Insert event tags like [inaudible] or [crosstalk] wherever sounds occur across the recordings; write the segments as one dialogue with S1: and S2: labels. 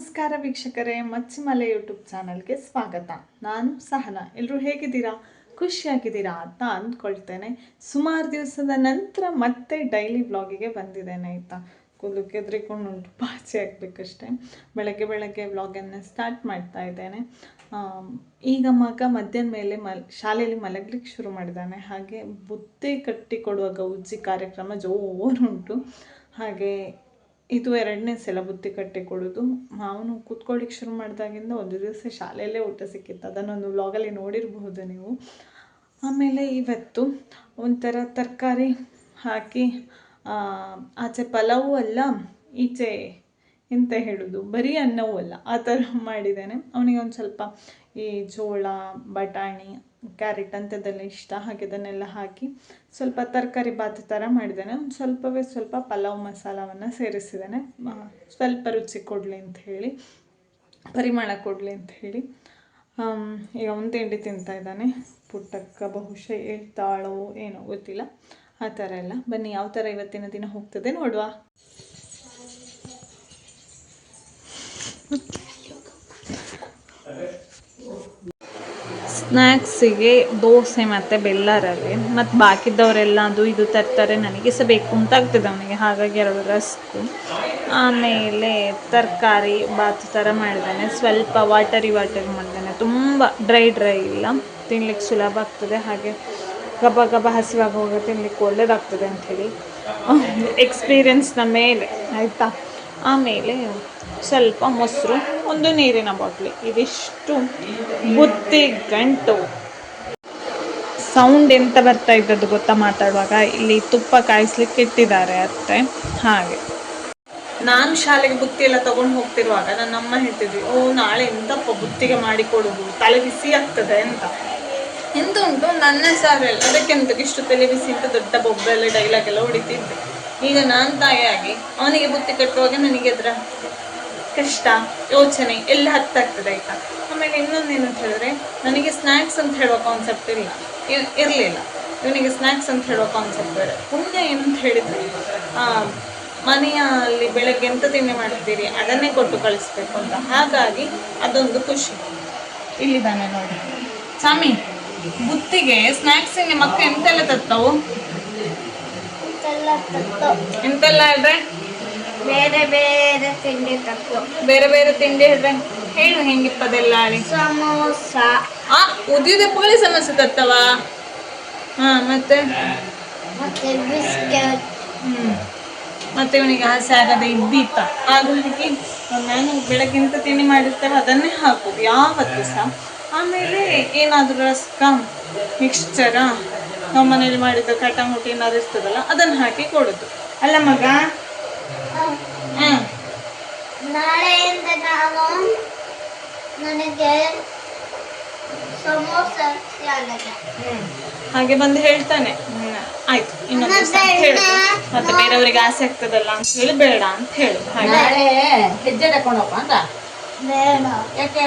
S1: ನಮಸ್ಕಾರ ವೀಕ್ಷಕರೇ, ಮಚ್ಚಿಮಲೆ ಯೂಟ್ಯೂಬ್ ಚಾನಲ್ಗೆ ಸ್ವಾಗತ. ನಾನು ಸಹನಾ. ಎಲ್ಲರೂ ಹೇಗಿದ್ದೀರಾ? ಖುಷಿಯಾಗಿದ್ದೀರಾ ಅಂತ ಅಂದ್ಕೊಳ್ತೇನೆ. ಸುಮಾರು ದಿವಸದ ನಂತರ ಮತ್ತೆ ಡೈಲಿ ವ್ಲಾಗಿಗೆ ಬಂದಿದ್ದೇನೆ ಆಯಿತಾ? ಕೂದಲು ಕೆದ್ರಿಕೊಂಡು ಪಾಚಿ ಆಗಬೇಕಷ್ಟೆ. ಬೆಳಗ್ಗೆ ಬೆಳಗ್ಗೆ ವ್ಲಾಗನ್ನು ಸ್ಟಾರ್ಟ್ ಮಾಡ್ತಾ ಇದ್ದೇನೆ. ಈಗ ಮಗ ಮಧ್ಯಾಹ್ನ ಮೇಲೆ ಮಲ್, ಶಾಲೆಯಲ್ಲಿ ಮಲಗಲಿಕ್ಕೆ ಶುರು ಮಾಡಿದ್ದಾನೆ. ಹಾಗೆ ಬುತ್ತಿ ಕಟ್ಟಿ ಉಜ್ಜಿ ಕಾರ್ಯಕ್ರಮ ಜೋರುಂಟು ಹಾಗೆ ಇದು ಎರಡನೇ ಸಲ ಬುತ್ತಿ ಕಟ್ಟಿ ಕೊಡೋದು. ಅವನು ಕೂತ್ಕೊಳ್ಳಿಕ್ಕೆ ಶುರು ಮಾಡಿದಾಗಿಂದ ಒಂದು ದಿವಸ ಶಾಲೆಯಲ್ಲೇ ಊಟ ಸಿಕ್ಕಿತ್ತು. ಅದನ್ನೊಂದು ವ್ಲಾಗಲ್ಲಿ ನೋಡಿರಬಹುದು ನೀವು. ಆಮೇಲೆ ಇವತ್ತು ಒಂಥರ ತರಕಾರಿ ಹಾಕಿ ಆಚೆ ಪಲಾವು ಅಲ್ಲ, ಈಚೆ ಎಂತ ಹೇಳೋದು? ಬರೀ ಅನ್ನವೂ ಅಲ್ಲ, ಆ ಥರ ಮಾಡಿದ್ದೇನೆ. ಅವನಿಗೆ ಒಂದು ಸ್ವಲ್ಪ ಈ ಜೋಳ, ಬಟಾಣಿ ಕ್ಯಾರೆಟ್ ಅಂಥದ್ದೆಲ್ಲ ಇಷ್ಟ, ಹಾಗೆ ಅದನ್ನೆಲ್ಲ ಹಾಕಿ ಸ್ವಲ್ಪ ತರಕಾರಿ ಬಾತ್ ಥರ ಮಾಡಿದ್ದೇನೆ. ಒಂದು ಸ್ವಲ್ಪವೇ ಸ್ವಲ್ಪ ಪಲಾವ್ ಮಸಾಲವನ್ನು ಸೇರಿಸಿದ್ದೇನೆ. ಸ್ವಲ್ಪ ರುಚಿ ಕೊಡಲಿ ಅಂತ ಹೇಳಿ, ಪರಿಮಳ ಕೊಡಲಿ ಅಂತ ಹೇಳಿ. ಈಗ ಒಂದು ತಿಂಡಿ ತಿಂತಾ ಇದ್ದಾನೆ. ಪುಟ್ಟಕ್ಕ ಬಹುಶಃ ಹೇಳ್ತಾಳೋ ಏನೋ ಗೊತ್ತಿಲ್ಲ. ಆ ಥರ ಎಲ್ಲ. ಬನ್ನಿ, ಯಾವ ಥರ ಇವತ್ತಿನ ದಿನ ಹೋಗ್ತದೆ ನೋಡುವ. ಸ್ನ್ಯಾಕ್ಸಿಗೆ ದೋಸೆ ಮತ್ತು ಬೆಲ್ಲ ರವೆ, ಮತ್ತು ಬಾಕಿದ್ದವರೆಲ್ಲ ಅದು ಇದು ತರ್ತಾರೆ, ನನಗೆ ಸಹ ಬೇಕು ಅಂತ ಆಗ್ತದೆ ಅವನಿಗೆ. ಹಾಗಾಗಿ ಎರಡು ರಸ್ಕು. ಆಮೇಲೆ ತರಕಾರಿ ಬಾತ್ ಥರ ಮಾಡಿದ್ದಾನೆ ಸ್ವಲ್ಪ ವಾಟರಿ ವಾಟರಿ ಮಾಡಿದ್ದಾನೆ ತುಂಬ ಡ್ರೈ ಡ್ರೈ ಇಲ್ಲ. ತಿನ್ಲಿಕ್ಕೆ ಸುಲಭ ಆಗ್ತದೆ. ಹಾಗೆ ಗಬ ಗಬ ಹಸಿವಾಗ ಹೋಗ ತಿನ್ಲಿಕ್ಕೆ ಒಳ್ಳೇದಾಗ್ತದೆ ಅಂಥೇಳಿ ಎಕ್ಸ್ಪೀರಿಯನ್ಸ್ನ ಮೇಲೆ. ಆಯಿತಾ? ಆಮೇಲೆ ಸ್ವಲ್ಪ ಮೊಸರು, ಒಂದು ನೀರಿನ ಬಾಟ್ಲಿ. ಇದಿಷ್ಟು ಬುತ್ತಿ ಗಂಟು. ಸೌಂಡ್ ಎಂತ ಬರ್ತಾ ಇದ್ದದ್ದು ಗೊತ್ತಾ ಮಾತಾಡುವಾಗ? ಇಲ್ಲಿ ತುಪ್ಪ ಕಾಯಿಸ್ಲಿಕ್ಕೆ ಇಟ್ಟಿದ್ದಾರೆ ಅತ್ತೆ. ಹಾಗೆ. ನಾನು ಶಾಲೆಗೆ ಬುತ್ತಿ ಎಲ್ಲ ತಗೊಂಡು ಹೋಗ್ತಿರುವಾಗ ನನ್ನ ಅಮ್ಮ ಹೇಳ್ತಿದ್ವಿ ಓ, ನಾಳೆ ಎಂತಪ್ಪ ಬುತ್ತಿಗೆ ಮಾಡಿ ಕೊಡುದು? ತಲೆ ಬಿಸಿ ಆಗ್ತದೆ ಅಂತ. ಎಂತ ಉಂಟು? ನನ್ನ ಸಾರಲ್ಲ ಅದಕ್ಕೆಂತ ಇಷ್ಟು ತಲೆ ಬಿಸಿ ಅಂತ ದೊಡ್ಡ ಬೊಬ್ಬೆಲ್ಲ ಡೈಲಾಗ್ ಎಲ್ಲ ಹೊಡಿತಿದ್ದೆ. ಈಗ ನಾನು ಆಗಿ ಅವನಿಗೆ ಬುತ್ತಿ ಕಟ್ಟುವಾಗ ನನಗೆ ಅದರ ಕಷ್ಟ ಯೋಚನೆ ಎಲ್ಲ ಹತ್ತಾಗ್ತದೆ ಆಯಿತಾ ಆಮೇಲೆ ಇನ್ನೊಂದು ಏನಂತ ಹೇಳಿದ್ರೆ ನನಗೆ ಸ್ನ್ಯಾಕ್ಸ್ ಅಂತ ಹೇಳುವ ಕಾನ್ಸೆಪ್ಟ್ ಇಲ್ಲ. ಇರಲಿಲ್ಲ. ಇವನಿಗೆ ಸ್ನ್ಯಾಕ್ಸ್ ಅಂತ ಹೇಳುವ ಕಾನ್ಸೆಪ್ಟ್ ಬೇರೆ. ಪುಣ್ಯ ಏನಂತ ಹೇಳಿದ್ರೆ ಆ, ಮನೆಯಲ್ಲಿ ಬೆಳಗ್ಗೆ ಎಂತ ತಿಂಡಿ ಮಾಡ್ತೀರಿ ಅದನ್ನೇ ಕೊಟ್ಟು ಕಳಿಸ್ಬೇಕು ಅಂತ. ಹಾಗಾಗಿ ಅದೊಂದು ಖುಷಿ. ಇಲ್ಲಿದ್ದಾನೆ ನೋಡಿ. ಸ್ವಾಮಿ ಬುತ್ತಿಗೆ ಸ್ನ್ಯಾಕ್ಸ್ ಮಕ್ಕಳು ಎಂತೆಲ್ಲ ತತ್ತವು? ಎಂತೆಲ್ಲ ಇದ್ರೆ
S2: ಬೇರೆ ಬೇರೆ ತಿಂಡಿ ತಪ್ಪು.
S1: ಬೇರೆ ಬೇರೆ ತಿಂಡಿ ಹೇಳಿದ್ರೆ ಹೇಳು ಹೆಂಗಿಪ್ಪದೆಲ್ಲ
S2: ಸಮೋಸ.
S1: ಆ ಉದ್ದಿದ ಪೋಳಿ ಸಮಸ್ಯೆ ತತ್ತವ? ಹಾ ಮತ್ತೆ?
S2: ಮತ್ತೆ ಬಿಸ್ಕೆಟ್.
S1: ಹ್ಮ್. ಮತ್ತೆ ಇವನಿಗೆ ಆಸೆ ಆಗದೆ ಇದ್ದೀತ. ಹಾಗಾಗಿ ನಾನು ಬೆಳಗ್ಗಿಂತ ತಿಂಡಿ ಮಾಡಿರ್ತಾರೆ ಅದನ್ನೇ ಹಾಕೋದು ಯಾವತ್ತು ಸಹ. ಆಮೇಲೆ ಏನಾದರೂ ರಸ್ಕ ಮಿಕ್ಸ್ಚರ ನಮ್ಮ ಮನೇಲಿ ಮಾಡಿದ ಕಟಮುಟಿ ಏನಾದ್ರು ಇರ್ತದಲ್ಲ ಅದನ್ನು ಹಾಕಿ ಕೊಡೋದು. ಅಲ್ಲ ಮಗ
S2: ನಾಳೆಯಿಂದ ನಾನು ನನಗೆ ಸಮೋಸ
S1: ಹಾಗೆ ಬಂದು ಹೇಳ್ತಾನೆ. ಆಯ್ತು ಇನ್ನೊಂದು ಹೇಳು ಮತ್ತೆ ಬೇರೆಯವರಿಗೆ ಆಸೆ ಆಗ್ತದಲ್ಲ ಅಂತ ಹೇಳಿ ಬೇಡ ಅಂತ ಹೇಳು. ಹಾಗೆ.
S3: ಹೆಜ್ಜೆ ತಕೊಂಡಪ್ಪ ಅಂತ?
S2: ಬೇಡ.
S3: ಯಾಕೆ?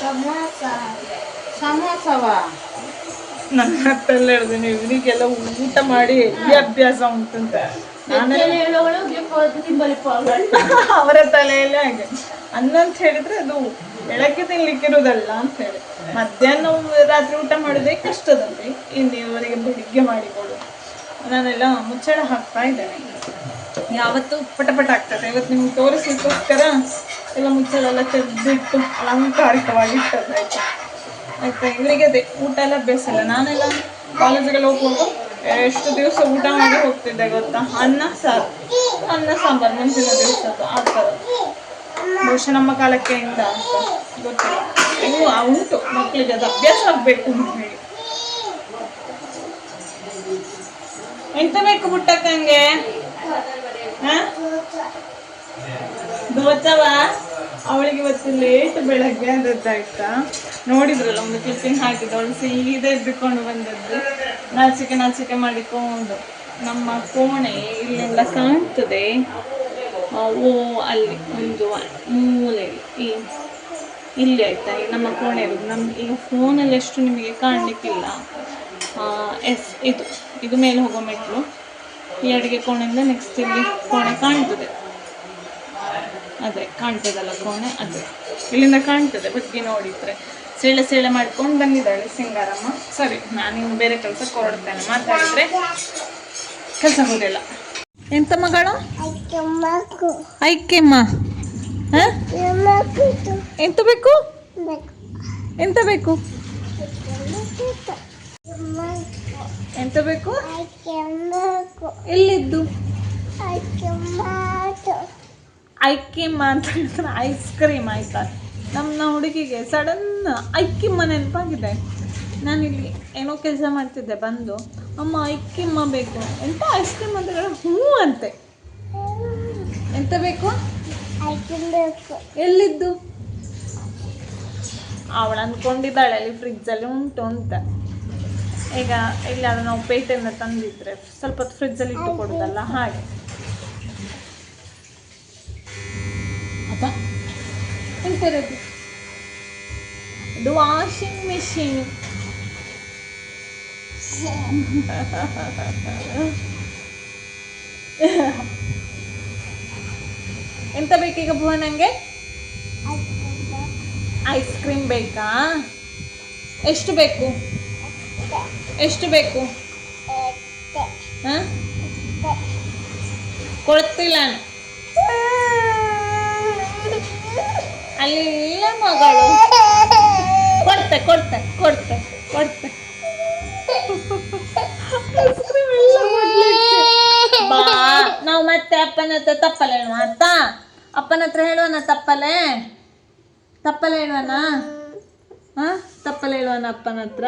S2: ಸಮೋಸ.
S3: ಸಮೋಸವ?
S1: ನನ್ನ ಹತ್ತಲ್ಲ ಹೇಳಿದೆ ನೀವು ಇವನಿಗೆಲ್ಲ ಊಟ ಮಾಡಿ ಈ ಅಭ್ಯಾಸ ಉಂಟಂತ. [laughs] ಅವರ ತಲೆಯಲ್ಲೇ ಹಾಗೆ. ಅನ್ನ ಅಂತ ಹೇಳಿದ್ರೆ ಅದು ಬೆಳಗ್ಗೆ ತಿನ್ಲಿಕ್ಕಿರೋದಲ್ಲ ಅಂತ ಹೇಳಿ. ಮಧ್ಯಾಹ್ನ ರಾತ್ರಿ ಊಟ ಮಾಡೋದೇ ಕಷ್ಟದಲ್ಲಿ ಇನ್ನು ಇವರಿಗೆ ಬೆಳಿಗ್ಗೆ ಮಾಡಿಕೊಡು. ನಾನೆಲ್ಲ ಮುಚ್ಚಳ ಹಾಕ್ತಾ ಇದ್ದೇನೆ. ಯಾವತ್ತು ಪಟಪಟ ಆಗ್ತದೆ. ಇವತ್ತು ನಿಮ್ಗೆ ತೋರಿಸ್ಲಿಕ್ಕೋಸ್ಕರ ಎಲ್ಲ ಮುಚ್ಚಳ ಎಲ್ಲ ತೆಗೆದಿಟ್ಟು ಅಲಂಕಾರಿಕವಾಗಿ ಇಟ್ಟದ್ದು. ಆಯ್ತಾ? ಆಯ್ತಾ? ಇವರಿಗೆ ಅದೇ ಊಟ ಎಲ್ಲ ಬೇಸಲ್ಲ. ನಾನೆಲ್ಲ ಕಾಲೇಜಿಗೆಲ್ಲ ಹೋಗುವಾಗ ಎಷ್ಟು ದಿವಸ ಊಟ ಮಾಡಿ ಹೋಗ್ತಿದ್ದೆ ಗೊತ್ತಾ? ಅನ್ನ ಸಾರು ಅನ್ನ ಸಾಂಬಾರು ಮುಂಚಿನ ದಿವಸದ್ದು ಆ ಥರ. ಬಹುಶಃ ನಮ್ಮ ಕಾಲಕ್ಕೆ ಇಂದ ಅಂತ. ಗೊತ್ತಿಲ್ಲ. ಇವು ಆ ಉಂಟು. ಮಕ್ಕಳಿಗೆ ಅದು ಅಭ್ಯಾಸ ಆಗಬೇಕು ಅಂತ ಹೇಳಿ. ಎಂತ ಬೇಕು ಪುಟ್ಟಕ್ಕಂಗೆ? ಹಾ? ದೋಚವ? ಅವಳಿಗೆ ಇವತ್ತು ಲೇಟ್ ಬೆಳಗ್ಗೆ ಆಯ್ತಾ ನೋಡಿದ್ರಲ್ಲ ಒಂದು ಕ್ಲಿಪ್ಪಿಂಗ್ ಹಾಕಿದ್ದು, ಅವಳು ಸೀದಾ ಎದ್ದುಕೊಂಡು ಬಂದದ್ದು. ನಾಚಿಕೆ ನಾಚಿಕೆ ಮಾಡಿಕೊಂಡು ನಮ್ಮ ಕೋಣೆ ಇಲ್ಲೆಲ್ಲ ಕಾಣ್ತದೆ. ಓ, ಅಲ್ಲಿ ಒಂದು ಮೂಲೆಯಲ್ಲಿ ಈ, ಇಲ್ಲಿ ಆಯ್ತಾ? ನಮ್ಮ ಕೋಣೆ ಇರೋದು. ನಮ್ಮ ಈಗ ಫೋನಲ್ಲಿ ಎಷ್ಟು ನಿಮಗೆ ಕಾಣಲಿಕ್ಕಿಲ್ಲ. ಎಸ್, ಇದು ಇದು ಮೇಲೆ ಹೋಗೋ ಮೆಟ್ಲು. ಈ ಅಡುಗೆ ಕೋಣೆಯಿಂದ ನೆಕ್ಸ್ಟ್ ಇಲ್ಲಿ ಕೋಣೆ ಕಾಣ್ತದೆ. ಅದೇ ಕಾಣ್ತದಲ್ಲ ಕೋಣೆ? ಅದೇ. ಇಲ್ಲಿಂದ ಕಾಣ್ತದೆ ಬಗ್ಗೆ ನೋಡಿದ್ರೆ. ಸೀಳೆ ಸೀಳೆ ಮಾಡ್ಕೊಂಡು ಬಂದಿದ್ದಾಳೆ ಸಿಂಗಾರಮ್ಮ. ಸರಿ ನಾನು ಬೇರೆ ಕೆಲಸ ಹೊರಡ್ತೇನೆ ಮಾತಾಡಿದ್ರೆ ಕೆಲಸ ಹೋಗಿಲ್ಲ. ಎಂತ ಮಗಳು? ಐಕೆಮ್ಮ ಹಾಂ? ಎಂತ ಬೇಕು?
S2: ಬೇಕು?
S1: ಎಂತ ಬೇಕು? ಎಂತ ಬೇಕು ಎಲ್ಲಿದ್ದು? ಐಕಿಮ್ಮ ಅಂತ ಹೇಳ್ತಾರೆ ಐಸ್ ಕ್ರೀಮ್ ಆಯಿತಾ ನಮ್ಮ ಹುಡುಗಿಗೆ ಸಡನ್ ಐಕಿಮ್ಮ ನೆನಪಾಗಿದೆ. ನಾನಿಲ್ಲಿ ಏನೋ ಕೆಲಸ ಮಾಡ್ತಿದ್ದೆ, ಬಂದು. ಅಮ್ಮ ಐಕಿಮ್ಮ ಬೇಕು. ಎಂತ ಐಸ್ ಕ್ರೀಮ್ ಅಂತ ಹೇಳಿ ಹ್ಞೂ ಅಂತೆ. ಎಂತ ಬೇಕು? ಎಲ್ಲಿದ್ದು? ಅವಳು ಅಂದ್ಕೊಂಡಿದ್ದಾಳೆ ಅಲ್ಲಿ ಫ್ರಿಜ್ಜಲ್ಲಿ ಉಂಟು ಅಂತ. ಈಗ ಇಲ್ಲಿ ಅದನ್ನು ನಾವು ಪೇಟೆಯಿಂದ ತಂದಿದ್ರೆ ಸ್ವಲ್ಪ ಹೊತ್ತು ಫ್ರಿಜ್ಜಲ್ಲಿ ಇಟ್ಟು ಕೊಡೋದಲ್ಲ, ಹಾಗೆ. ಅಪ್ಪ ಎಂತಿರೋದು ಇದು ವಾಷಿಂಗ್ ಮಿಷಿನ್ ಎಂತ ಬೇಕೀಗ ಭುವನಂಗೆ ಐಸ್ ಕ್ರೀಮ್ ಬೇಕಾ ಎಷ್ಟು ಬೇಕು? ಎಷ್ಟು ಬೇಕು? ಹಾಂ? ಕೊಡ್ತಿಲ್ಲ ನಾನು ಅಲ್ಲಿ ಮಗಳು. ಕೊಡ್ತೆ ಕೊಡ್ತೆ ಕೊಡ್ತೆ ಕೊಡ್ತೆ. ಬಾ, ನಾವು ಮತ್ತೆ ಅಪ್ಪನ ಹತ್ರ ತಪ್ಪಲ್ಲ ಹೇಳುವ ಅತ್ತ ಅಪ್ಪನ ಹತ್ರ ಹೇಳುವನ ತಪ್ಪಲೆ? ತಪ್ಪಲ್ಲ ಹೇಳುವನ? ಹಾ? ತಪ್ಪಲ್ಲ ಹೇಳುವನ ಅಪ್ಪನ ಹತ್ರ?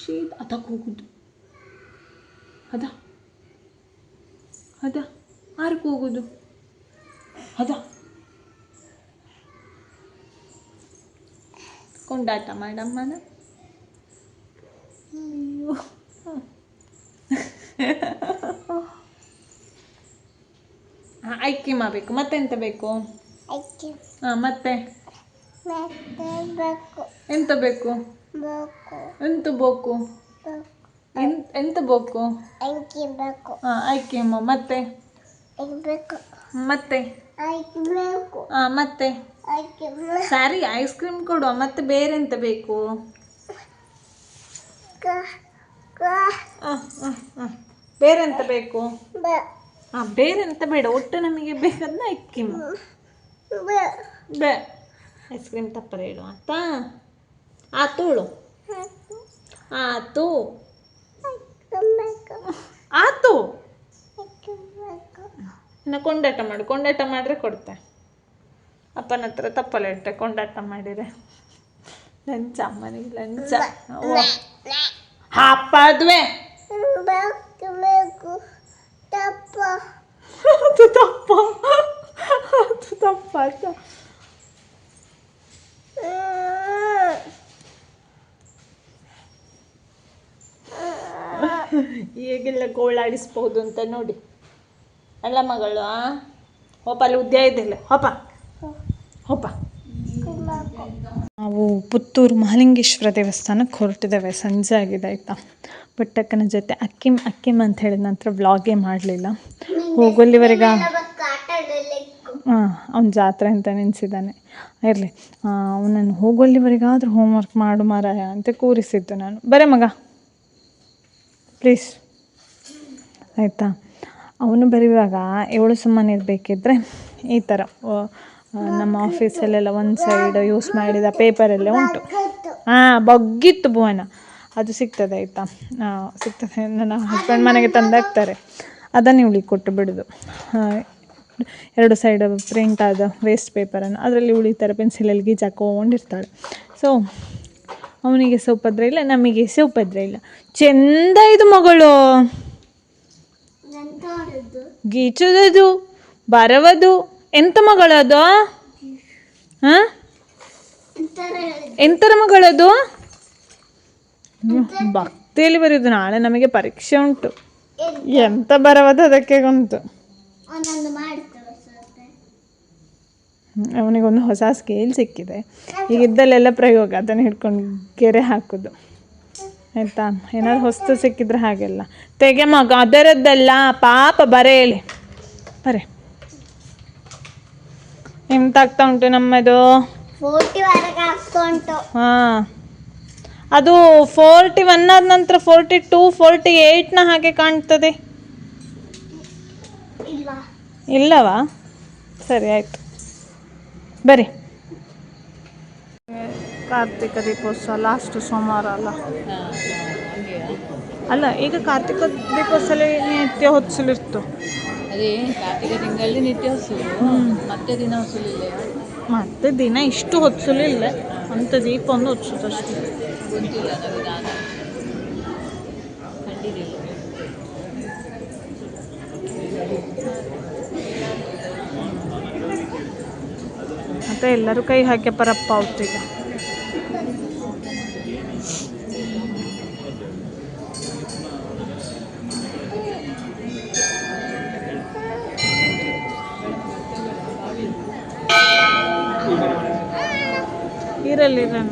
S1: ಶೀತ ಅದಕ್ಕೆ ಹೋಗುದು ಅದ. ಅದ. ಆರಕ್ಕೆ ಹೋಗುದು ಅದ. ಕೊಂಡಾಟ ಮಾಡಮ್ಮನ ಅಯ್ಯೋ. ಹಾಂ ಐಕೆ ಮಾಡಬೇಕು ಮತ್ತೆಂತ ಬೇಕು? ಹಾಂ ಮತ್ತೆ? ಎಂತ ಬೇಕು? ಎಂತ ಬೇಕು? ಎಂತ ಬೇಕು? ಹಾಂ ಅಮ್ಮ ಮತ್ತೆ?
S2: ಬೇಕು.
S1: ಮತ್ತೆ? ಹಾಂ ಮತ್ತೆ? ಸರಿ ಐಸ್ ಕ್ರೀಮ್ ಕೊಡುವ ಮತ್ತೆ ಬೇರೆ ಎಂತ ಬೇಕು? ಬೇರೆ ಎಂತ ಬೇಕು? ಹಾಂ ಬೇರೆ ಎಂತ ಬೇಡ ಒಟ್ಟು ನಮಗೆ ಬೇಕಾದ್ನ ಐಸ್
S2: ಕ್ರೀಮ್
S1: ಬೇ. ಐಸ್ ಕ್ರೀಮ್ ತಪ್ಪರ ಇಡು ಆಯ್ತಾ ಆತೋಳು ಆತು. ಆತು ಇನ್ನು ಕೊಂಡಾಟ ಮಾಡು ಕೊಂಡಾಟ ಮಾಡ್ರೆ ಕೊಡ್ತೆ. ಅಪ್ಪನ ಹತ್ರ ತಪ್ಪಲೆ ಇಟ್ಟೆ, ಕೊಂಡಾಟ ಮಾಡಿದೆ. ಲಂಚ ಅಮ್ಮನಿಗೆ ಲಂಚ. ಅಪ್ಪ ಅದುವೆ ಅದು ತಪ್ಪ. ಅದು ತಪ್ಪ ಹೇಗೆಲ್ಲ ಗೋಳಾಡಿಸ್ಬಹುದು ಅಂತ ನೋಡಿ. ಅಲ್ಲ ಮಗಳು, ಆ? ಹೋಪ ಅಲ್ಲಿ ಉದ್ಯ ಹೋಪ. ಹೋಪ ನಾವು ಪುತ್ತೂರು ಮಹಾಲಿಂಗೇಶ್ವರ ದೇವಸ್ಥಾನಕ್ಕೆ ಹೊರಟಿದ್ದೇವೆ. ಸಂಜೆ ಆಗಿದೆ ಆಯಿತಾ. ಬಟ್ಟಕ್ಕನ ಜೊತೆ ಅಕ್ಕಿಮ್ ಅಕ್ಕಿಮ್ ಅಂತ ಹೇಳಿದ ನಂತರ ವ್ಲಾಗೇ ಮಾಡಲಿಲ್ಲ. ಹೋಗೋಲ್ಲಿವರೆಗೆ ಹಾಂ ಅವ್ನ ಜಾತ್ರೆ ಅಂತ ನೆನೆಸಿದ್ದಾನೆ. ಇರಲಿ. ಅವನನ್ನು ಹೋಗೋಲ್ಲಿವರೆಗಾದರೂ ಹೋಮ್ವರ್ಕ್ ಮಾಡು ಮಾರಾಯ ಅಂತ ಕೂರಿಸಿದ್ದು ನಾನು. ಬರೇ ಮಗ. ಪ್ಲೀಸ್ ಆಯಿತಾ. ಅವನು ಬರೆಯುವಾಗ ಏಳು ಸುಮ್ಮನೆ ಇರಬೇಕಿದ್ರೆ ಈ ಥರ ನಮ್ಮ ಆಫೀಸಲ್ಲೆಲ್ಲ ಒಂದು ಸೈಡ್ ಯೂಸ್ ಮಾಡಿದ ಪೇಪರಲ್ಲೇ ಉಂಟು. ಹಾಂ ಬಗ್ಗಿತ್ತು ಭುವನ. ಅದು ಸಿಗ್ತದೆ ಆಯಿತಾ? ಸಿಗ್ತದೆ. ನನ್ನ ಹಸ್ಬೆಂಡ್ ಮನೆಗೆ ತಂದಾಕ್ತಾರೆ ಅದನ್ನು ಇವಳಿಗೆ ಕೊಟ್ಟು ಬಿಡೋದು. ಎರಡು ಸೈಡ್ ಪ್ರಿಂಟ್ ಆದ ವೇಸ್ಟ್ ಪೇಪರನ್ನು ಅದರಲ್ಲಿ ಉಳಿತಾರೆ ಪೆನ್ಸಿಲಲ್ಲಿ ಹಾಕೊಂಡಿರ್ತಾಳೆ ಸೊ ಅವನಿಗೆ ಸೌಪದ್ರ ಇಲ್ಲ ನಮಗೆ ಸೌಪದ್ರ ಇಲ್ಲ. ಚೆಂದ ಇದು ಮಗಳು ಗೀಚುವುದು ಬರವದು. ಎಂತ ಮಗಳದು ಹಾಂ?
S2: ಎಂತರ
S1: ಮಗಳದು ಭಕ್ತಿಯಲ್ಲಿ ಬರೆಯೋದು. ನಾಳೆ ನಮಗೆ ಪರೀಕ್ಷೆ ಉಂಟು. ಎಂತ ಬರವದು ಅದಕ್ಕೆ ಗೊಂತು ಅವನಿಗೊಂದು ಹೊಸ ಸ್ಕೇಲ್ ಸಿಕ್ಕಿದೆ. ಈಗ ಇದ್ದಲ್ಲೆಲ್ಲ ಪ್ರಯೋಗ ಅದನ್ನು ಹಿಡ್ಕೊಂಡು ಗೆರೆ ಹಾಕೋದು. ಆಯಿತಾ? ಏನಾದ್ರು ಹೊಸ್ತು ಸಿಕ್ಕಿದ್ರೆ ಹಾಗೆಲ್ಲ. ತೆಗೆ ಮಗ ಅದರದ್ದೆಲ್ಲ ಪಾಪ ಬರೇಳಿ ಬರೇ ಬರೆ. ಎಂತ ಆಗ್ತಾ ಉಂಟು ನಮ್ಮದು?
S2: ಫೋರ್ಟಿ ವರೆಗೆ ಆಗ್ತಾ ಉಂಟು.
S1: ಹಾಂ. ಅದು ಫೋರ್ಟಿ ಒನ್ ಆದ ನಂತರ ಫೋರ್ಟಿ ಟೂ ಫೋರ್ಟಿ ಏಯ್ಟ್ನ ಹಾಗೆ ಕಾಣ್ತದೆ. ಇಲ್ಲವಾ? ಸರಿ ಆಯ್ತು. ಬರಿ. ಕಾರ್ತಿಕ ದೀಪೋತ್ಸವ ಲಾಸ್ಟ್ ಸೋಮವಾರ ಅಲ್ಲ? ಅಲ್ಲ ಈಗ ಕಾರ್ತಿಕ ದೀಪೋತ್ಸವ ನಿತ್ಯ ಹೊತ್ಸಲಿರ್ತು
S3: ಅದೇ ಕಾರ್ತಿಕ ತಿಂಗಳಲ್ಲಿ ನಿತ್ಯ ಹೊಸಲು ಮತ್ತೆ ದಿನ ಹೊಸಲಿಲ್ಲ
S1: ಮತ್ತೆ ದಿನ ಇಷ್ಟು ಹೊತ್ಸಲಿಲ್ಲ ಅಂತ ದೀಪ ಒಂದು ಹೊತ್ಸುತ್ತಷ್ಟೇ
S3: ಗೊತ್ತಿಲ್ಲ ನನಗೆ ನಾನು ಕಂಡಿರಲಿಲ್ಲ
S1: ಮತ್ತೆ ಎಲ್ಲರೂ ಕೈ ಹಾಕ್ಯಪ್ಪರಪ್ಪ ಪರಪ್ಪ ಅವ್ತೀಗ ಇರಲಿ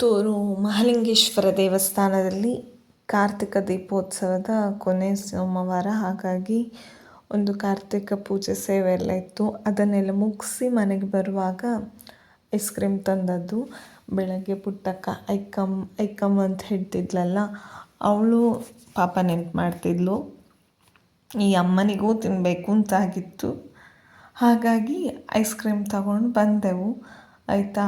S1: ಪುತ್ತೂರು ಮಹಾಲಿಂಗೇಶ್ವರ ದೇವಸ್ಥಾನದಲ್ಲಿ ಕಾರ್ತಿಕ ದೀಪೋತ್ಸವದ ಕೊನೆ ಸೋಮವಾರ. ಹಾಗಾಗಿ ಒಂದು ಕಾರ್ತಿಕ ಪೂಜೆ ಸೇವೆ ಎಲ್ಲ ಇತ್ತು. ಅದನ್ನೆಲ್ಲ ಮುಗಿಸಿ ಮನೆಗೆ ಬರುವಾಗ ಐಸ್ ಕ್ರೀಮ್ ತಂದದ್ದು, ಬೆಳಗ್ಗೆ ಪುಟ್ಟಕ್ಕ ಐಕಮ್ ಐಕಮ್ ಅಂತ ಹೇಳ್ತಿದ್ಲಲ್ಲ, ಅವಳು ಪಾಪ ನೆನ್ಪು ಮಾಡ್ತಿದ್ಲು. ಈ ಅಮ್ಮನಿಗೂ ತಿನ್ನಬೇಕು ಅಂತ ಆಗಿತ್ತು ಹಾಗಾಗಿ ಐಸ್ ಕ್ರೀಮ್ ತಗೊಂಡು ಬಂದೆವು. ಆಯಿತಾ?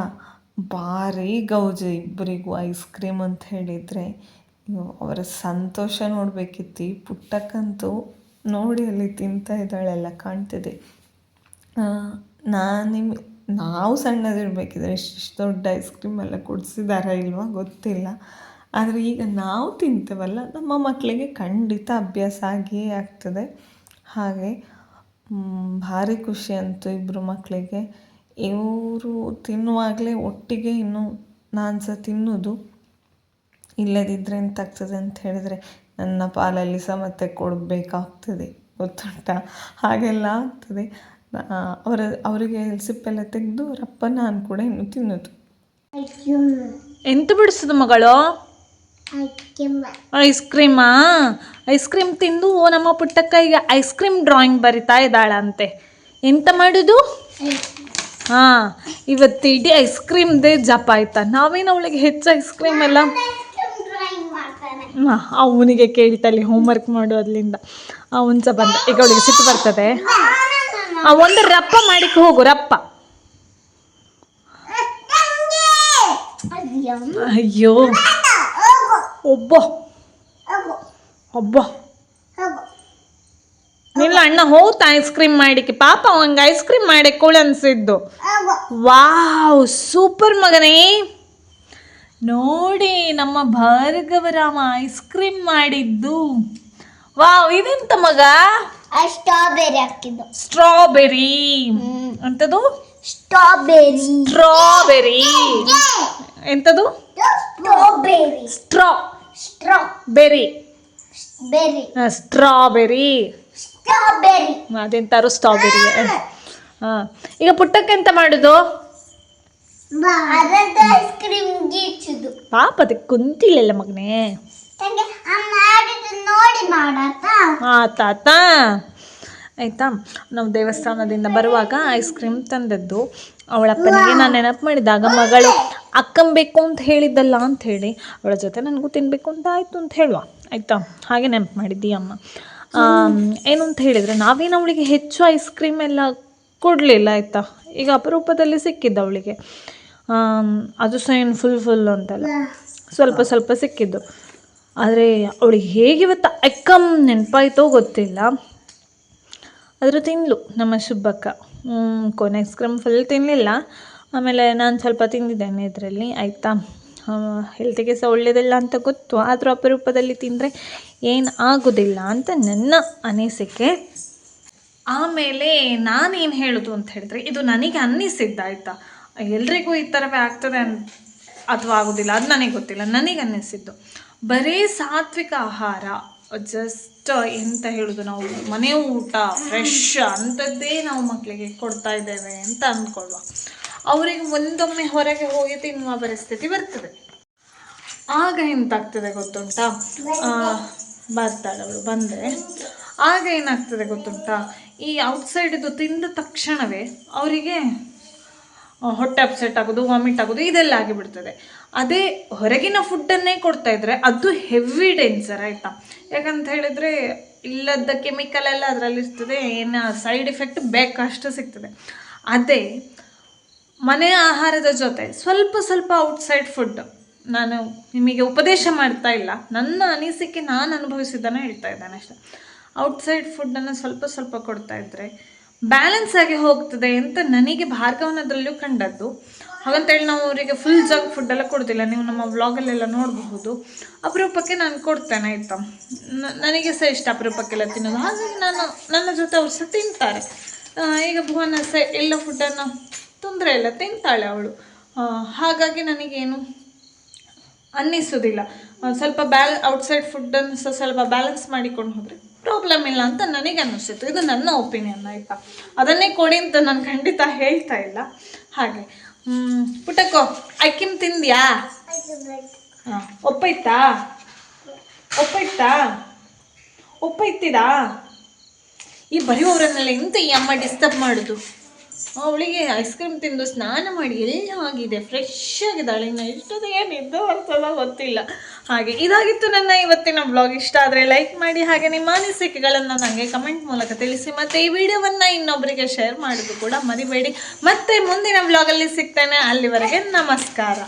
S1: ಭಾರಿ ಗೌಜ ಇಬ್ಬರಿಗೂ ಐಸ್ ಕ್ರೀಮ್ ಅಂತ ಹೇಳಿದರೆ ಅವರ ಸಂತೋಷ ನೋಡಬೇಕಿತ್ತು. ಪುಟ್ಟಕ್ಕಂತೂ ನೋಡಿ ಅಲ್ಲಿ ತಿಂತಾ ಇದ್ದಾಳೆಲ್ಲ ಕಾಣ್ತಿದೆ. ನಾನು ನಿಮ್, ನಾವು ಸಣ್ಣದಿರಬೇಕಿದ್ರೆ ಇಷ್ಟಿಷ್ಟು ದೊಡ್ಡ ಐಸ್ ಕ್ರೀಮ್ ಎಲ್ಲ ಕೊಡಿಸಿದಾರ ಇಲ್ವಾ ಗೊತ್ತಿಲ್ಲ. ಆದರೆ ಈಗ ನಾವು ತಿಂತೇವಲ್ಲ, ನಮ್ಮ ಮಕ್ಕಳಿಗೆ ಖಂಡಿತ ಅಭ್ಯಾಸ ಆಗಿಯೇ ಆಗ್ತದೆ. ಹಾಗೆ ಭಾರಿ ಖುಷಿ ಅಂತೂ ಇಬ್ಬರು ಮಕ್ಕಳಿಗೆ ಇವರು ತಿನ್ನುವಾಗಲೇ ಒಟ್ಟಿಗೆ ಇನ್ನು ನಾನು ಸಹ ತಿನ್ನೋದು. ಇಲ್ಲದಿದ್ದರೆ ಎಂತಾಗ್ತದೆ ಅಂತ ಹೇಳಿದರೆ ನನ್ನ ಪಾಲಲ್ಲಿ ಸಹ ಮತ್ತೆ ಕೊಡಬೇಕಾಗ್ತದೆ. ಗೊತ್ತುಂಟ? ಹಾಗೆಲ್ಲ ಆಗ್ತದೆ. ಅವರ ಅವರಿಗೆ ಸಿಪ್ಪೆಲ್ಲ ತೆಗೆದು ಅವರಪ್ಪ ನಾನು ಕೂಡ ಇನ್ನು ತಿನ್ನೋದು. ಎಂತ ಬಿಡಿಸೋದು ಮಗಳು? ಐಸ್ ಕ್ರೀಮಾ ಐಸ್ ಕ್ರೀಮ್ ತಿಂದು ನಮ್ಮ ಪುಟ್ಟಕ್ಕ ಈಗ ಐಸ್ ಕ್ರೀಮ್ ಡ್ರಾಯಿಂಗ್ ಬರಿತಾ ಇದ್ದಾಳಂತೆ. ಎಂತ ಮಾಡೋದು? ಹಾಂ ಇವತ್ತು ಇಡೀ ಐಸ್ ಕ್ರೀಮ್ದೇ ಜಪ ಆಯ್ತಾ? ನಾವೇನು ಅವಳಿಗೆ ಹೆಚ್ಚು ಐಸ್ ಕ್ರೀಮ್ ಎಲ್ಲ?
S2: ಮಾಡ್ತಾನೆ
S1: ಅವನಿಗೆ ಹೋಮ್ ಹೋಮ್ವರ್ಕ್ ಮಾಡು ಅದ್ಲಿಂದ. ಅವನು ಸಹ ಬಂದ. ಈಗ ಅವಳಿಗೆ ಸಿಟ್ಟು ಬರ್ತದೆ. ಆ, ಒಂದು ರಪ್ಪ ಮಾಡಿಕ್ಕೆ ಹೋಗು ರಪ್ಪ.
S2: ಅಯ್ಯೋ.
S1: ಒಬ್ಬ. ಒಬ್ಬ. ನಿಲ್ಲ ಅಣ್ಣ ಹೋತ ಐಸ್ ಕ್ರೀಮ್ ಮಾಡಿಕ್ಕೆ. ಪಾಪ ಅವಂಗ ಐಸ್ ಕ್ರೀಮ್ ಮಾಡಿ ಕೋಳಿ ಅನ್ಸಿದ್ದು. ವಾವ್ ಸೂಪರ್ ಮಗನೇ. ನೋಡಿ ನಮ್ಮ ಭಾರ್ಗವರಾಮ ಐಸ್ ಕ್ರೀಮ್ ಮಾಡಿದ್ದು. ವಾವ್ ಇದೆಂತ ಮಗ?
S2: ಸ್ಟ್ರಾಬೆರಿ ಹಾಕಿದ್ದು.
S1: ಸ್ಟ್ರಾಬೆರಿ ಅಂತದು
S2: ಸ್ಟ್ರಾಬೆರಿ
S1: ಸ್ಟ್ರಾಬೆರಿ ಎಂತದು?
S2: Strawberry
S1: strawberry strawberry
S2: strawberry
S1: ಅದೆಂತಾರು ಸ್ಟ್ರಾಬೆರಿ ಹಾಂ. ಈಗ ಪುಟ್ಟಕ್ಕೆ ಎಂತ ಮಾಡುದು?
S2: ಅದಂತ ಐಸ್ ಕ್ರೀಮ್ ಗೀಚುದು
S1: ಪಾಪ ಅದಕ್ಕೆ ಕುಂತಿಲ್ಲ ಮಗನೇ.
S2: ನೋಡಿ
S1: ಆತಾತ ಆಯಿತಾ? ನಾವು ದೇವಸ್ಥಾನದಿಂದ ಬರುವಾಗ ಐಸ್ ಕ್ರೀಮ್ ತಂದದ್ದು. ಅವಳ ಅಪ್ಪನಿಗೆ ನಾನು ನೆನಪು ಮಾಡಿದಾಗ ಮಗಳು ಅಕ್ಕಂಬೇಕು ಅಂತ ಹೇಳಿದ್ದಲ್ಲ ಅಂತ ಹೇಳಿ ಅವಳ ಜೊತೆ ನನಗೂ ತಿನ್ನಬೇಕು ಅಂತ ಆಯಿತು ಅಂತ ಹೇಳುವ. ಆಯ್ತಾ? ಹಾಗೆ ನೆನಪು ಮಾಡಿದ್ದಿ ಅಮ್ಮ ಆಮ್, ಏನು ಅಂತ ಹೇಳಿದರೆ ನಾವೇನು ಅವಳಿಗೆ ಹೆಚ್ಚು ಐಸ್ ಕ್ರೀಮ್ ಎಲ್ಲ ಕೊಡಲಿಲ್ಲ, ಆಯಿತಾ? ಈಗ ಅಪರೂಪದಲ್ಲಿ ಸಿಕ್ಕಿದ್ದು ಅವಳಿಗೆ. ಅದು ಸಹ ಏನು ಫುಲ್ ಫುಲ್ ಅಂತಲ್ಲ. ಸ್ವಲ್ಪ ಸ್ವಲ್ಪ ಸಿಕ್ಕಿದ್ದು. ಆದರೆ ಅವಳಿಗೆ ಹೇಗೆ ಇವತ್ತು ಅಕ್ಕಮ್ ನೆನಪಾಯ್ತೋ ಗೊತ್ತಿಲ್ಲ. ಅದ್ರ ತಿಂದ್ಲು ನಮ್ಮ ಶುಭಕ್ಕ. ಕೊನೆ ಐಸ್ ಕ್ರೀಮ್ ಫುಲ್ ತಿನ್ನಲಿಲ್ಲ ಆಮೇಲೆ ನಾನು ಸ್ವಲ್ಪ ತಿಂದಿದ್ದೇನೆ ಇದರಲ್ಲಿ, ಆಯಿತಾ? ಹೆಲ್ತಿಗೆ ಸಹ ಒಳ್ಳೆಯದಿಲ್ಲ ಅಂತ ಗೊತ್ತು, ಆದರೂ ಅಪರೂಪದಲ್ಲಿ ತಿಂದರೆ ಏನು ಆಗೋದಿಲ್ಲ ಅಂತ ನನ್ನ ಅನಿಸಿಕೆ. ಆಮೇಲೆ ನಾನೇನು ಹೇಳೋದು ಅಂತ ಹೇಳಿದ್ರೆ, ಇದು ನನಗೆ ಅನ್ನಿಸಿದ್ದಾಯ್ತಾ. ಎಲ್ರಿಗೂ ಈ ಥರವೇ ಆಗ್ತದೆ ಅನ್, ಅಥವಾ ಆಗೋದಿಲ್ಲ, ಅದು ನನಗೆ ಗೊತ್ತಿಲ್ಲ, ನನಗೆ ಅನ್ನಿಸಿದ್ದು. ಬರೀ ಸಾತ್ವಿಕ ಆಹಾರ ಜಸ್ಟ್ ಎಂತ ಹೇಳೋದು ನಾವು, ಮನೆ ಊಟ ಫ್ರೆಶ್ ಅಂಥದ್ದೇ ನಾವು ಮಕ್ಕಳಿಗೆ ಕೊಡ್ತಾ ಇದ್ದೇವೆ ಅಂತ ಅಂದ್ಕೊಳ್ಳುವ ಅವರಿಗೆ ಒಂದೊಮ್ಮೆ ಹೊರಗೆ ಹೋಗಿ ತಿನ್ನುವ ಪರಿಸ್ಥಿತಿ ಬರ್ತದೆ. ಆಗ ಎಂತಾಗ್ತದೆ ಗೊತ್ತುಂಟಾ? ಬರ್ತಾಳವರು ಬಂದರೆ ಆಗ ಏನಾಗ್ತದೆ ಗೊತ್ತುಂಟಾ? ಈ ಔಟ್ಸೈಡ್ ಇದು ತಿಂದ ತಕ್ಷಣವೇ ಅವರಿಗೆ ಹೊಟ್ಟೆ ಅಪ್ಸೆಟ್ ಆಗೋದು ವಾಮಿಟ್ ಆಗೋದು, ಇದೆಲ್ಲ ಆಗಿಬಿಡ್ತದೆ. ಅದೇ ಹೊರಗಿನ ಫುಡ್ಡನ್ನೇ ಕೊಡ್ತಾ ಇದ್ರೆ ಅದು ಹೆವಿ ಡೇಂಜರ್ ಆಯಿತಾ? ಯಾಕಂತ ಹೇಳಿದ್ರೆ ಇಲ್ಲದ ಕೆಮಿಕಲ್ ಎಲ್ಲ ಅದರಲ್ಲಿ ಇರ್ತದೆ ಏನು ಸೈಡ್ ಎಫೆಕ್ಟ್ ಬೇಕಷ್ಟು ಸಿಗ್ತದೆ. ಅದೇ ಮನೆ ಆಹಾರದ ಜೊತೆ ಸ್ವಲ್ಪ ಸ್ವಲ್ಪ ಔಟ್ಸೈಡ್ ಫುಡ್ ನಾನು ನಿಮಗೆ ಉಪದೇಶ ಮಾಡ್ತಾ ಇಲ್ಲ. ನನ್ನ ಅನಿಸಿಕೆ ನಾನು ಅನುಭವಿಸಿದ್ದನ್ನು ಹೇಳ್ತಾ ಇದ್ದೇನೆ ಅಷ್ಟೆ. ಔಟ್ಸೈಡ್ ಫುಡ್ಡನ್ನು ಸ್ವಲ್ಪ ಸ್ವಲ್ಪ ಕೊಡ್ತಾ ಇದ್ದರೆ ಬ್ಯಾಲೆನ್ಸ್ ಆಗಿ ಹೋಗ್ತದೆ ಅಂತ ನನಗೆ ಭಾರ್ಗವನದಲ್ಲೂ ಕಂಡದ್ದು. ಹಾಗಂತೇಳಿ ನಾವು ಅವರಿಗೆ ಫುಲ್ ಜಂಕ್ ಫುಡ್ ಎಲ್ಲ ಕೊಡ್ತಿಲ್ಲ ನೀವು ನಮ್ಮ ವ್ಲಾಗಲ್ಲೆಲ್ಲ ನೋಡಬಹುದು. ಅಪರೂಪಕ್ಕೆ ನಾನು ಕೊಡ್ತೇನೆ, ಆಯಿತಾ? ನನಗೆ ಸಹ ಇಷ್ಟ ಅಪರೂಪಕ್ಕೆಲ್ಲ ತಿನ್ನೋದು. ಹಾಗಾಗಿ ನಾನು ನನ್ನ ಜೊತೆ ಅವ್ರು ಸಹ ತಿಂತಾರೆ. ಈಗ ಭುವನ ಸಹ ಎಲ್ಲ ಫುಡ್ಡನ್ನು ತೊಂದರೆ ಇಲ್ಲ, ತಿಂತಾಳೆ ಅವಳು. ಹಾಗಾಗಿ ನನಗೇನು ಅನ್ನಿಸೋದಿಲ್ಲ. ಸ್ವಲ್ಪ ಬ್ಯಾಲ್ ಔಟ್ಸೈಡ್ ಫುಡ್ಡನ್ನು ಸಹ ಸ್ವಲ್ಪ ಬ್ಯಾಲೆನ್ಸ್ ಮಾಡಿಕೊಂಡು ಹೋದರೆ ಪ್ರಾಬ್ಲಮ್ ಇಲ್ಲ ಅಂತ ನನಗೆ ಅನ್ನಿಸುತ್ತೆ ಇದು ನನ್ನ ಒಪಿನಿಯನ್ ಆಯಿತಾ? ಅದನ್ನೇ ಕೊಡಿ ಅಂತ ನಾನು ಖಂಡಿತ ಹೇಳ್ತಾ ಇಲ್ಲ. ಹಾಗೆ ಪುಟಕ್ಕೋ ಐಕಿಮ್ ತಿಂದ್ಯಾ? ಹಾಂ ಒಪ್ಪೈತಾ ಒಪ್ಪೈತಾ ಒಪ್ಪೈತಿದಾ ಈ ಬರೆಯುವವರನ್ನೆಲ್ಲ ಎಂತ ಈ ಅಮ್ಮ ಡಿಸ್ಟರ್ಬ್ ಮಾಡೋದು? ಅವಳಿಗೆ ಐಸ್ ಕ್ರೀಮ್ ತಿಂದು ಸ್ನಾನ ಮಾಡಿ ಎಲ್ಲ ಆಗಿದೆ ಫ್ರೆಶ್ ಆಗಿದ್ದಾಳೆ ಇನ್ನು ಎಷ್ಟೊತ್ತಿಗೆ ನಿದ್ದೆ ಬರ್ತದೋ ಗೊತ್ತಿಲ್ಲ. ಹಾಗೆ ಇದಾಗಿತ್ತು ನನ್ನ ಇವತ್ತಿನ ಬ್ಲಾಗ್ ಇಷ್ಟ ಆದರೆ ಲೈಕ್ ಮಾಡಿ, ಹಾಗೆ ನಿಮ್ಮ ಅನಿಸಿಕೆಗಳನ್ನು ನನಗೆ ಕಮೆಂಟ್ ಮೂಲಕ ತಿಳಿಸಿ, ಮತ್ತು ಈ ವಿಡಿಯೋವನ್ನು ಇನ್ನೊಬ್ಬರಿಗೆ ಶೇರ್ ಮಾಡೋದು ಕೂಡ ಮರಿಬೇಡಿ. ಮತ್ತೆ ಮುಂದಿನ ಬ್ಲಾಗಲ್ಲಿ ಸಿಗ್ತೇನೆ. ಅಲ್ಲಿವರೆಗೆ ನಮಸ್ಕಾರ.